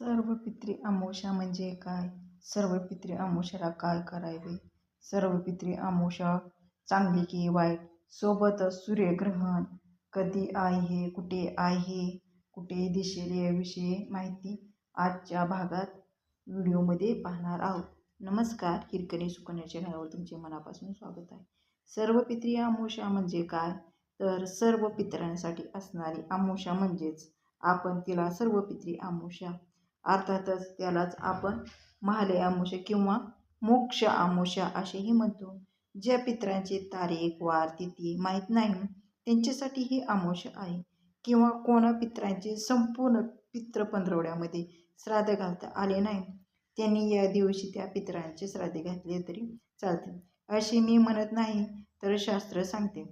सर्व पितृ अमोषा म्हणजे काय? सर्व पितृ अमावस्याला काय करावे? सर्व पितृ अमोषा चांगली की वाईट? सोबतच सूर्यग्रहण कधी आहे? कुठे आहे? कुठे दिशेले याविषयी माहिती आजच्या भागात व्हिडिओमध्ये पाहणार आहोत. नमस्कार हिरकणी सुकन्या चॅनलवर तुमचे मनापासून स्वागत आहे. सर्व पितृ अमोषा म्हणजे काय? तर सर्व पितरांसाठी असणारी अमावस्या म्हणजेच आपण तिला सर्व पितृ अमावस्या अर्थातच त्यालाच आपण महालय अमावस्या किंवा मोक्ष अमावस्या असेही म्हणतो. ज्या पितरांची तारीख वार तिथी माहीत नाही त्यांच्यासाठी हे अमावस्या आहे. किंवा कोणा पितरांचे संपूर्ण पित्र पंधरवड्यामध्ये श्राद्ध घालता आले नाही त्यांनी या दिवशी त्या पितरांचे श्राद्ध घातले तरी चालते. असे मी म्हणत नाही तर शास्त्र सांगते.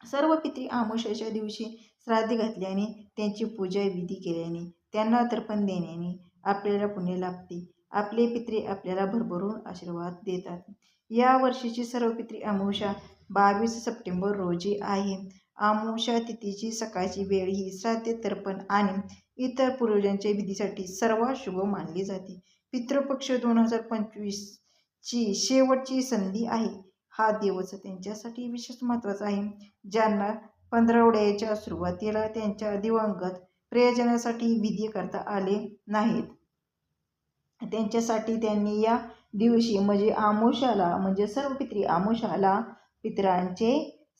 सर्व पित्री अमावस्याच्या दिवशी श्राद्ध घातल्याने त्यांची पूजा विधी केल्याने त्यांना तर्पण देण्याने आपल्याला पुण्य लाभते. आपले पित्रे आपल्याला भरभरून आशीर्वाद देतात. या वर्षीची सर्व पित्री अमावस्या बावीस सप्टेंबर रोजी आहे. अमावस्या तिथीची सकाळची वेळ ही श्राद्ध तर्पण आणि इतर पूर्वजांच्या विधीसाठी सर्वात शुभ मानली जाते. पितृपक्ष दोन हजार पंचवीसची शेवटची संधी आहे. हा दिवस त्यांच्यासाठी विशेष महत्त्वाचा आहे. ज्यांना पंधरवड्याच्या सुरुवातीला त्यांच्या दिवंगत प्रियजनासाठी विधी करता आले नाहीत. त्यांच्यासाठी त्यांनी या दिवशी म्हणजे आमोशाला म्हणजे सर्व पित्री आमोशाला पितरांचे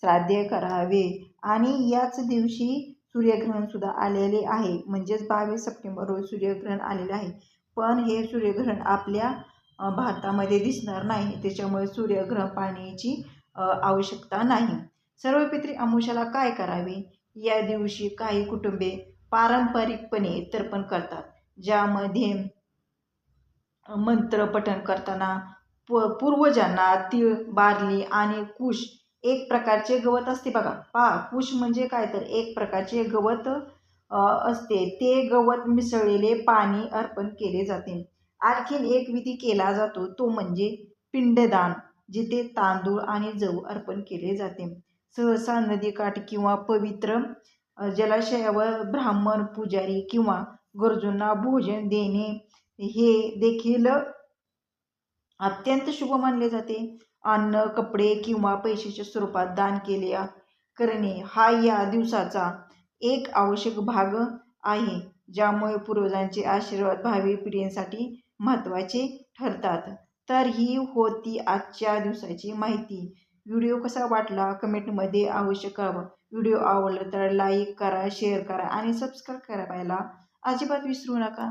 श्राद्ध करावे. आणि याच दिवशी सूर्यग्रहणसुद्धा आलेले आहे. म्हणजेच बावीस सप्टेंबर रोज सूर्यग्रहण आलेले आहे. पण हे सूर्यग्रहण आपल्या भारतामध्ये दिसणार नाही. त्याच्यामुळे सूर्यग्रहण पाहण्याची आवश्यकता नाही. सर्व पित्री अमुषाला काय करावे? या दिवशी काही कुटुंबे पारंपरिकपणे तर्पण करतात. ज्यामध्ये मंत्र पठण करताना प पूर्वजांना तीळ बारली आणि कुश एक प्रकारचे गवत असते बघा. पहा कुश म्हणजे काय तर एक प्रकारचे गवत असते. ते गवत मिसळलेले पाणी अर्पण केले जाते. आणखीन एक विधी केला जातो तो म्हणजे पिंडदान जिथे तांदूळ आणि जव अर्पण केले जाते. सहसा नदीकाठ किंवा पवित्र जलाशयावर ब्राह्मण पुजारी किंवा गरजूंना भोजन देणे हे देखील अत्यंत शुभ मानले जाते. अन्न कपडे किंवा पैशाच्या स्वरूपात दान केले करणे हा या दिवसाचा एक आवश्यक भाग आहे ज्यामुळे पूर्वजांचे आशीर्वाद भावी पिढींसाठी महत्त्वाचे ठरतात. तर ही होती आजच्या दिवसाची माहिती. व्हिडिओ कसा वाटला कमेंटमध्ये अवश्य कळवा. व्हिडिओ आवडला तर लाईक करा शेअर करा आणि सबस्क्राईब करायला अजिबात विसरू नका.